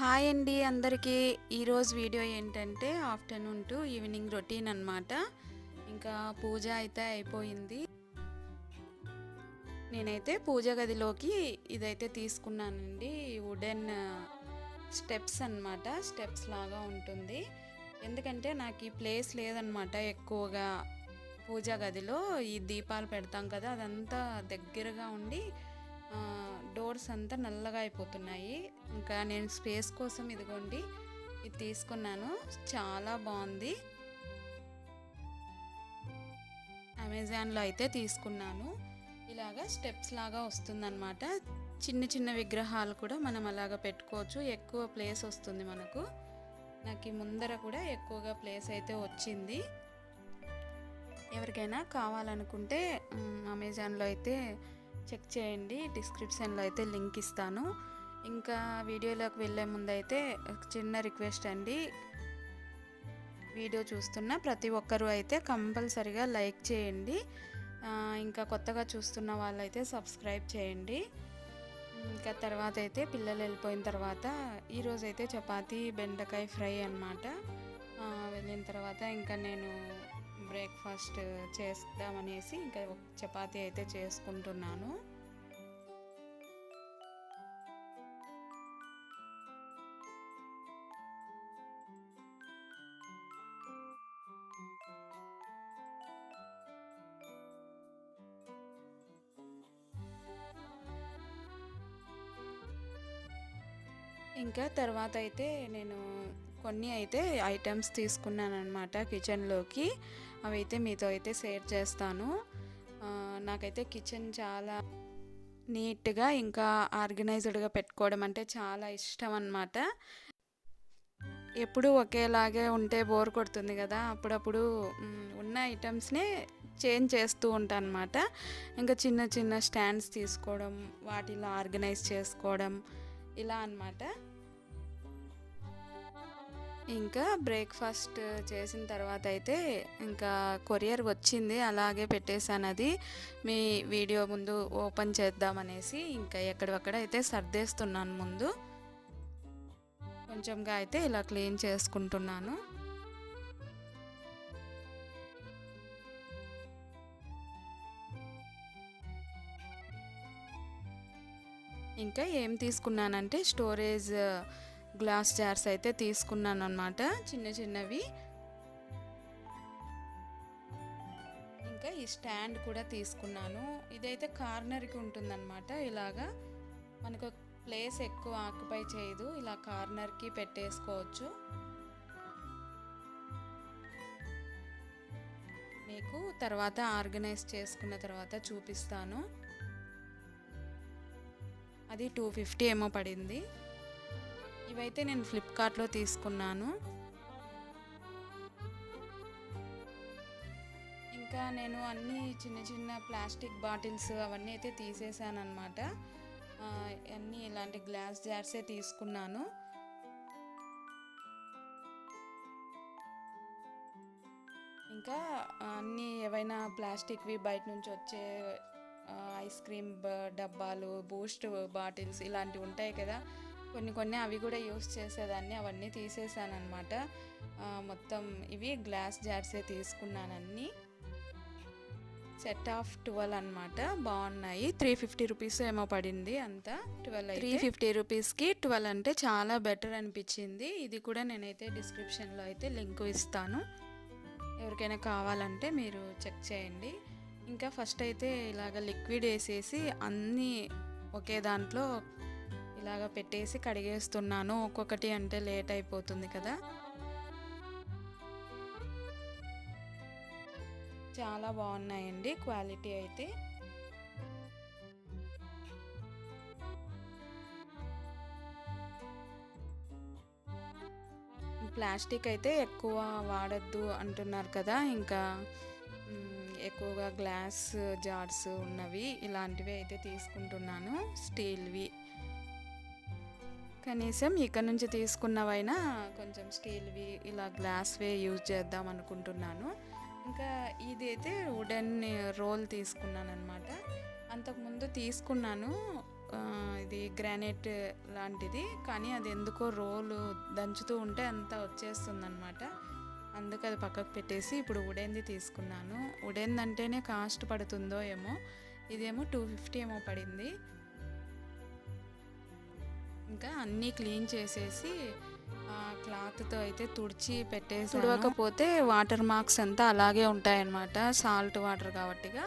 Hi అండి అందరికీ. ఈరోజు వీడియో ఏంటంటే ఆఫ్టర్నూన్ టు ఈవినింగ్ రొటీన్ అనమాట ఇంకా పూజ అయితే అయిపోయింది. నేనైతే పూజ గదిలోకి ఇదైతే తీసుకున్నానండి. వుడెన్ స్టెప్స్ అన్నమాట. స్టెప్స్ లాగా ఉంటుంది. ఎందుకంటే నాకు ఈ ప్లేస్ లేదనమాట ఎక్కువగా. పూజా గదిలో ఈ దీపాలు పెడతాం కదా అదంతా దగ్గరగా ఉండి డోర్స్ అంతా నల్లగా అయిపోతున్నాయి. ఇంకా నేను స్పేస్ కోసం ఇదిగోండి ఇది తీసుకున్నాను. చాలా బాగుంది. అమెజాన్లో అయితే తీసుకున్నాను. ఇలాగా స్టెప్స్ లాగా వస్తుందన్నమాట. చిన్న చిన్న విగ్రహాలు కూడా మనం అలాగ పెట్టుకోవచ్చు. ఎక్కువ ప్లేస్ వస్తుంది మనకు. నాకు ఈ ముందర కూడా ఎక్కువగా ప్లేస్ అయితే వచ్చింది. ఎవరికైనా కావాలనుకుంటే అమెజాన్లో అయితే చెక్ చేయండి. డిస్క్రిప్షన్లో అయితే లింక్ ఇస్తాను. ఇంకా వీడియోలోకి వెళ్ళే ముందు అయితే చిన్న రిక్వెస్ట్ అండి. వీడియో చూస్తున్న ప్రతి ఒక్కరూ అయితే కంపల్సరిగా లైక్ చేయండి. ఇంకా కొత్తగా చూస్తున్న వాళ్ళైతే సబ్స్క్రైబ్ చేయండి. ఇంకా తర్వాత అయితే పిల్లలు వెళ్ళిపోయిన తర్వాత ఈరోజు అయితే చపాతీ బెండకాయ ఫ్రై అనమాట వెళ్ళిన తర్వాత ఇంకా నేను బ్రేక్ఫాస్ట్ చేద్దామనేసి ఇంకా చపాతి చపాతీ అయితే చేసుకుంటున్నాను. ఇంకా తర్వాత అయితే నేను కొన్ని అయితే ఐటమ్స్ తీసుకున్నాను అనమాట కిచెన్లోకి అవి అయితే మీతో అయితే షేర్ చేస్తాను. నాకైతే కిచెన్ చాలా నీట్గా ఇంకా ఆర్గనైజ్డ్గా పెట్టుకోవడం అంటే చాలా ఇష్టం అన్నమాట. ఎప్పుడూ ఒకేలాగే ఉంటే బోర్ కొడుతుంది కదా అప్పుడప్పుడు ఉన్న ఐటమ్స్నే చేంజ్ చేస్తూ ఉంటాను అనమాట ఇంకా చిన్న చిన్న స్టాండ్స్ తీసుకోవడం వాటిలో ఆర్గనైజ్ చేసుకోవడం ఇలా అన్నమాట. ఇంకా బ్రేక్ఫాస్ట్ చేసిన తర్వాత అయితే ఇంకా కొరియర్ వచ్చింది అలాగే పెట్టేశాను అది. మీ వీడియో ముందు ఓపెన్ చేద్దామనేసి ఇంకా ఎక్కడక్కడ అయితే సర్దేస్తున్నాను ముందు. కొంచెంగా అయితే ఇలా క్లీన్ చేసుకుంటున్నాను. ఇంకా ఏం తీసుకున్నానంటే స్టోరేజ్ గ్లాస్ జార్స్ అయితే తీసుకున్నాను అనమాట చిన్న చిన్నవి. ఇంకా ఈ స్టాండ్ కూడా తీసుకున్నాను. ఇదైతే కార్నర్కి ఉంటుందన్నమాట ఇలాగా. మనకు ప్లేస్ ఎక్కువ ఆక్యుపై చేయదు. ఇలా కార్నర్కి పెట్టేసుకోవచ్చు. మీకు తర్వాత ఆర్గనైజ్ చేసుకున్న తర్వాత చూపిస్తాను. అది టూ ఫిఫ్టీ ఏమో పడింది. ఇవైతే నేను ఫ్లిప్కార్ట్లో తీసుకున్నాను. ఇంకా నేను అన్ని చిన్న చిన్న ప్లాస్టిక్ బాటిల్స్ అవన్నీ అయితే తీసేసాను అనమాట అన్నీ ఇలాంటి గ్లాస్ జార్సే తీసుకున్నాను. ఇంకా అన్నీ ఏవైనా ప్లాస్టిక్వి బయట నుంచి వచ్చే ఐస్ క్రీమ్ డబ్బాలు బూస్ట్ బాటిల్స్ ఇలాంటివి ఉంటాయి కదా కొన్ని కొన్ని అవి కూడా యూస్ చేసేదాన్ని అవన్నీ తీసేసాను అనమాట మొత్తం ఇవి గ్లాస్ జార్సే తీసుకున్నాను అన్నీ సెట్ ఆఫ్ ట్వెల్వ్ అనమాట బాగున్నాయి. త్రీ ఫిఫ్టీ రూపీస్ ఏమో పడింది అంతా ట్వెల్వ్ త్రీ ఫిఫ్టీ రూపీస్కి ట్వెల్వ్ అంటే చాలా బెటర్ అనిపించింది. ఇది కూడా నేనైతే డిస్క్రిప్షన్లో అయితే లింక్ ఇస్తాను. ఎవరికైనా కావాలంటే మీరు చెక్ చేయండి. ఇంకా ఫస్ట్ అయితే ఇలాగ లిక్విడ్ వేసేసి అన్నీ ఒకే దాంట్లో ఇలాగ పెట్టేసి కడిగేస్తున్నాను. ఒక్కొక్కటి అంటే లేట్ అయిపోతుంది కదా. చాలా బాగున్నాయండి క్వాలిటీ అయితే. ప్లాస్టిక్ అయితే ఎక్కువ వాడద్దు అంటున్నారు కదా. ఇంకా ఎక్కువగా గ్లాస్ జార్స్ ఉన్నవి ఇలాంటివి అయితే తీసుకుంటున్నాను. స్టీల్వి. కనీసం ఇక్కడ నుంచి తీసుకున్నవైనా కొంచెం స్టీల్వి ఇలా గ్లాస్వే యూజ్ చేద్దాం అనుకుంటున్నాను. ఇంకా ఇది అయితే వుడెన్ రోల్ తీసుకున్నాను అనమాట అంతకుముందు తీసుకున్నాను. ఇది గ్రానైట్ లాంటిది. కానీ అది ఎందుకో రోలు దంచుతూ ఉంటే అంతా వచ్చేస్తుంది అనమాట అందుకు అది పక్కకు పెట్టేసి ఇప్పుడు ఉడేంది తీసుకున్నాను. ఉడేంది అంటేనే కాస్ట్ పడుతుందో ఏమో. ఇదేమో టూ ఫిఫ్టీ ఏమో పడింది. ఇంకా అన్నీ క్లీన్ చేసేసి క్లాత్తో అయితే తుడిచి పెట్టేసి తుడవకపోతే వాటర్ మార్క్స్ అంతా అలాగే ఉంటాయన్నమాట సాల్ట్ వాటర్ కాబట్టిగా.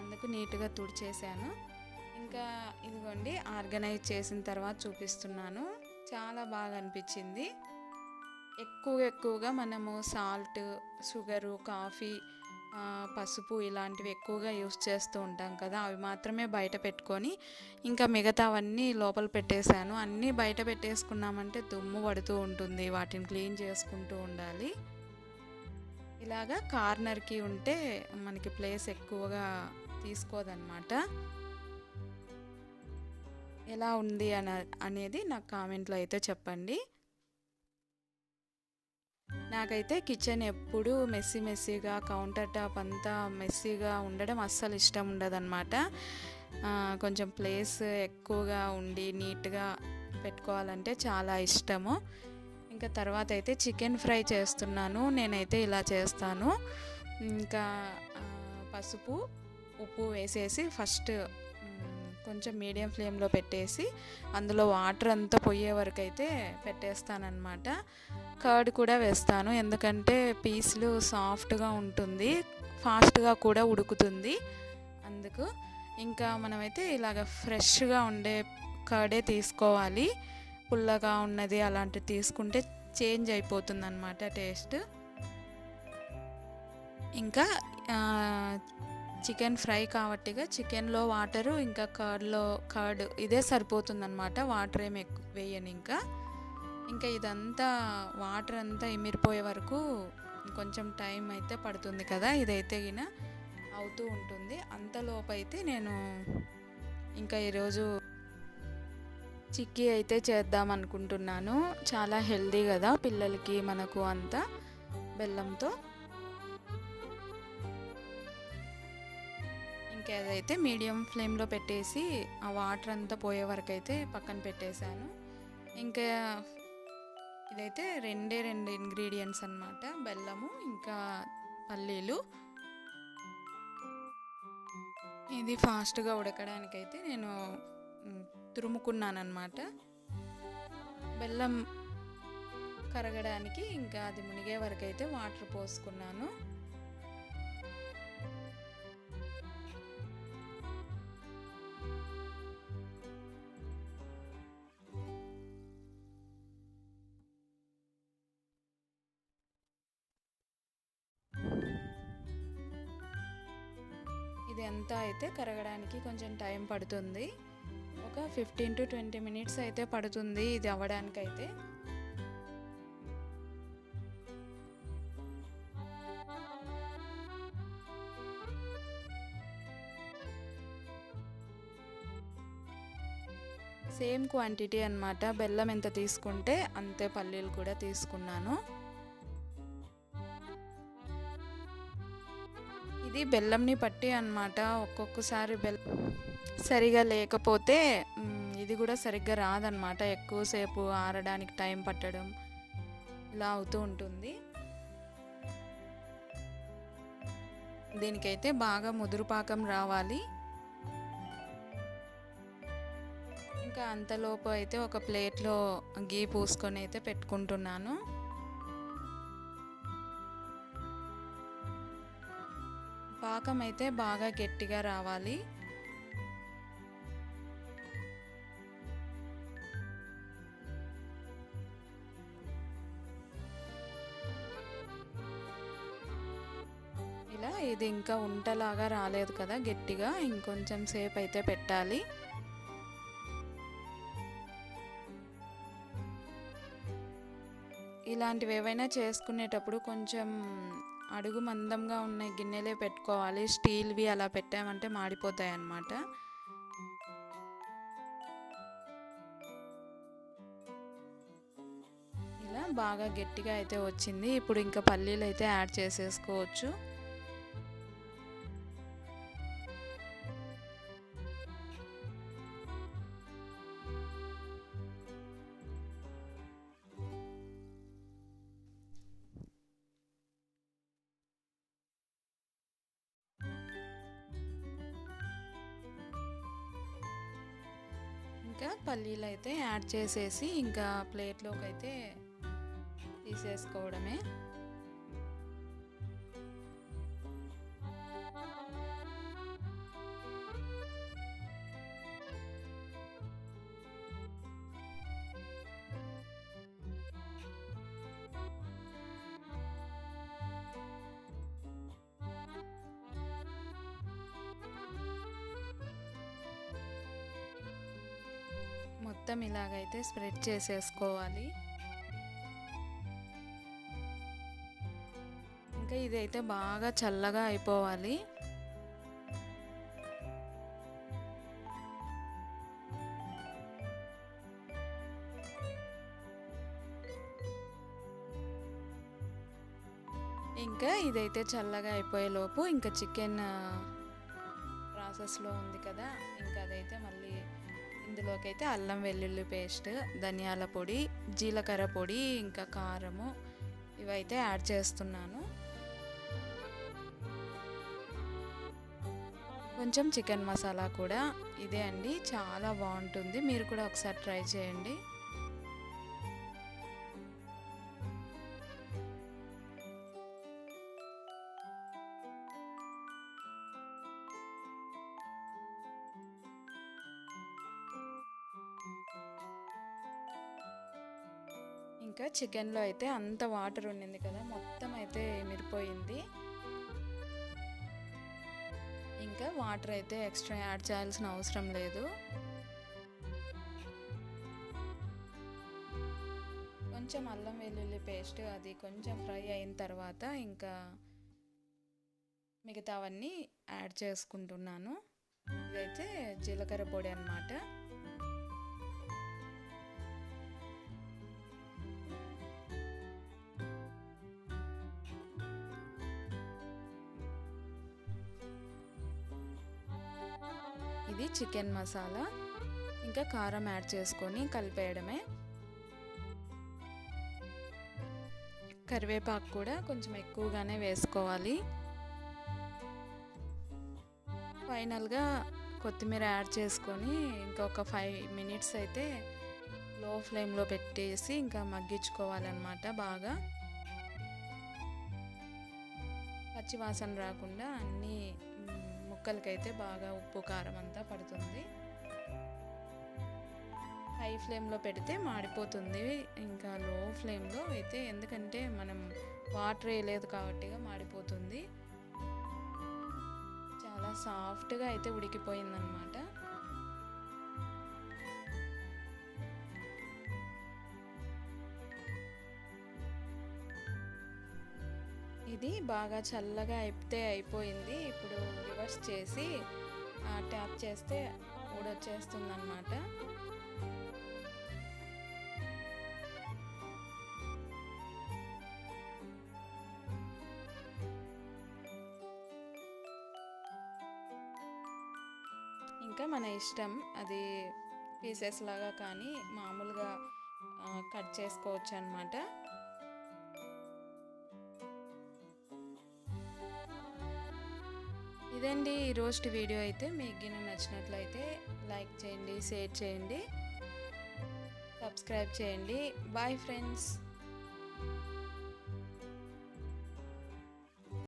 అందుకు నీట్గా తుడిచేసాను. ఇంకా ఇదిగోండి ఆర్గనైజ్ చేసిన తర్వాత చూపిస్తున్నాను. చాలా బాగా అనిపించింది. ఎక్కువ ఎక్కువగా మనము సాల్ట్ షుగరు కాఫీ పసుపు ఇలాంటివి ఎక్కువగా యూస్ చేస్తూ ఉంటాం కదా అవి మాత్రమే బయట పెట్టుకొని ఇంకా మిగతావన్నీ లోపల పెట్టేశాను. అన్నీ బయట పెట్టేసుకున్నామంటే దుమ్ము పడుతూ ఉంటుంది వాటిని క్లీన్ చేసుకుంటూ ఉండాలి. ఇలాగా కార్నర్కి ఉంటే మనకి ప్లేస్ ఎక్కువగా తీసుకోదన్నమాట. ఎలా ఉంది అన అనేది నాకు కామెంట్లో అయితే చెప్పండి. నాకైతే కిచెన్ ఎప్పుడూ మెస్సీ మెస్సీగా కౌంటర్ టాప్ అంతా మెస్సీగా ఉండడం అస్సలు ఇష్టం ఉండదన్నమాట. కొంచెం ప్లేస్ ఎక్కువగా ఉండి నీట్గా పెట్టుకోవాలంటే చాలా ఇష్టము. ఇంకా తర్వాత అయితే చికెన్ ఫ్రై చేస్తున్నాను నేనైతే ఇలా చేస్తాను. ఇంకా పసుపు ఉప్పు వేసేసి ఫస్ట్ కొంచెం మీడియం ఫ్లేమ్లో పెట్టేసి అందులో వాటర్ అంతా పోయే వరకు అయితే పెట్టేస్తానమాట కర్డ్ కూడా వేస్తాను. ఎందుకంటే పీసులు సాఫ్ట్గా ఉంటుంది ఫాస్ట్గా కూడా ఉడుకుతుంది. అందుకు ఇంకా మనమైతే ఇలాగ ఫ్రెష్గా ఉండే కర్డే తీసుకోవాలి. పుల్లగా ఉన్నది అలాంటివి తీసుకుంటే చేంజ్ అయిపోతుంది అనమాట టేస్ట్. ఇంకా చికెన్ ఫ్రై కాబట్టిగా చికెన్లో వాటరు ఇంకా కర్డ్లో కర్డ్ ఇదే సరిపోతుందన్నమాట. వాటర్ ఏమి ఎక్కువ వేయను ఇంకా. ఇంకా ఇదంతా వాటర్ అంతా ఇమిరిపోయే వరకు కొంచెం టైం అయితే పడుతుంది కదా ఇదైతే గిన అవుతూ ఉంటుంది. అంతలోపు అయితే నేను ఇంకా ఈరోజు చిక్కీ అయితే చేద్దాం అనుకుంటున్నాను. చాలా హెల్దీ కదా పిల్లలకి మనకు అంతా బెల్లంతో. ఇంకా అదైతే మీడియం ఫ్లేమ్లో పెట్టేసి ఆ వాటర్ అంతా పోయే వరకు అయితే పక్కన పెట్టేశాను. ఇంకా ఇదైతే రెండే రెండు ఇంగ్రీడియంట్స్ అన్నమాట. బెల్లము ఇంకా పల్లీలు. ఇది ఫాస్ట్గా ఉడకడానికైతే నేను తురుముకున్నానమాట బెల్లం కరగడానికి ఇంకా అది మునిగే వరకు అయితే వాటర్ పోసుకున్నాను. ఇది అంతా అయితే కరగడానికి కొంచెం టైం పడుతుంది. ఒక ఫిఫ్టీన్ టు ట్వంటీ మినిట్స్ అయితే పడుతుంది ఇది అవ్వడానికైతే. సేమ్ క్వాంటిటీ అన్నమాట. బెల్లం ఎంత తీసుకుంటే అంతే పల్లీలు కూడా తీసుకున్నాను. ఇది బెల్లంని పట్టి అన్నమాట ఒక్కొక్కసారి బెల్ సరిగా లేకపోతే ఇది కూడా సరిగ్గా రాదనమాట ఎక్కువసేపు ఆరడానికి టైం పట్టడం ఇలా అవుతూ ఉంటుంది. దీనికైతే బాగా ముదురుపాకం రావాలి. ఇంకా అంతలోపు అయితే ఒక ప్లేట్లో గీ పూసుకొని అయితే పెట్టుకుంటున్నాను. పాకం అయితే బాగా గట్టిగా రావాలి. ఇలా ఇది ఇంకా ఉంటలాగా రాలేదు కదా గట్టిగా ఇంకొంచెం సేపు అయితే పెట్టాలి. ఇలాంటివి ఏవైనా చేసుకునేటప్పుడు కొంచెం అడుగు మందంగా ఉన్న గిన్నెలే పెట్టుకోవాలి. స్టీల్వి అలా పెట్టామంటే మాడిపోతాయి అన్నమాట ఇలా బాగా గట్టిగా అయితే వచ్చింది. ఇప్పుడు ఇంకా పల్లీలు అయితే యాడ్ చేసేసుకోవచ్చు. ఇంకా పల్లీలు అయితే యాడ్ చేసేసి ఇంకా ప్లేట్లోకి అయితే తీసేసుకోవడమే. మొత్తం ఇలాగైతే స్ప్రెడ్ చేసేసుకోవాలి. ఇంకా ఇదైతే బాగా చల్లగా అయిపోవాలి. ఇంకా ఇదైతే చల్లగా అయిపోయేలోపు ఇంకా చికెన్ ప్రాసెస్లో ఉంది కదా ఇంకా అదైతే మళ్ళీ ఇందులోకి అయితే అల్లం వెల్లుల్లి పేస్ట్ ధనియాల పొడి జీలకర్ర పొడి ఇంకా కారము ఇవైతే యాడ్ చేస్తున్నాను. కొంచెం చికెన్ మసాలా కూడా ఇదే అండి. చాలా బాగుంటుంది. మీరు కూడా ఒకసారి ట్రై చేయండి. చికెన్లో అయితే అంత వాటర్ ఉండింది కదా మొత్తం అయితే మిరిపోయింది ఇంకా వాటర్ అయితే ఎక్స్ట్రా యాడ్ చేయాల్సిన అవసరం లేదు. కొంచెం అల్లం వెల్లుల్లి పేస్ట్ అది కొంచెం ఫ్రై అయిన తర్వాత ఇంకా మిగతావన్నీ యాడ్ చేసుకుంటున్నాను. ఇదైతే జీలకర్ర పొడి అనమాట ఇది చికెన్ మసాలా ఇంకా కారం యాడ్ చేసుకొని కలిపేయడమే. కరివేపాకు కూడా కొంచెం ఎక్కువగానే వేసుకోవాలి. ఫైనల్గా కొత్తిమీర యాడ్ చేసుకొని ఇంకొక ఫైవ్ మినిట్స్ అయితే లో ఫ్లేమ్లో పెట్టేసి ఇంకా మగ్గించుకోవాలన్నమాట బాగా. పచ్చివాసన రాకుండా అన్నీ ముక్కలకైతే బాగా ఉప్పు కారం అంతా పడుతుంది. హై ఫ్లేమ్లో పెడితే మాడిపోతుంది. ఇంకా లో ఫ్లేమ్లో అయితే ఎందుకంటే మనం వాటర్ వేయలేదు కాబట్టి మాడిపోతుంది. చాలా సాఫ్ట్గా అయితే ఉడికిపోయిందనమాట ఇది బాగా చల్లగా అయిపోతే అయిపోయింది. ఇప్పుడు రివర్స్ చేసి ట్యాప్ చేస్తే ఊడొచ్చేస్తుంది అనమాట ఇంకా మన ఇష్టం అది పీసెస్ లాగా కానీ మామూలుగా కట్ చేసుకోవచ్చు అనమాట ఇదండి ఈ రోజు వీడియో అయితే మీకు గిన నచ్చినట్లయితే లైక్ చేయండి షేర్ చేయండి సబ్స్క్రైబ్ చేయండి. Bye friends.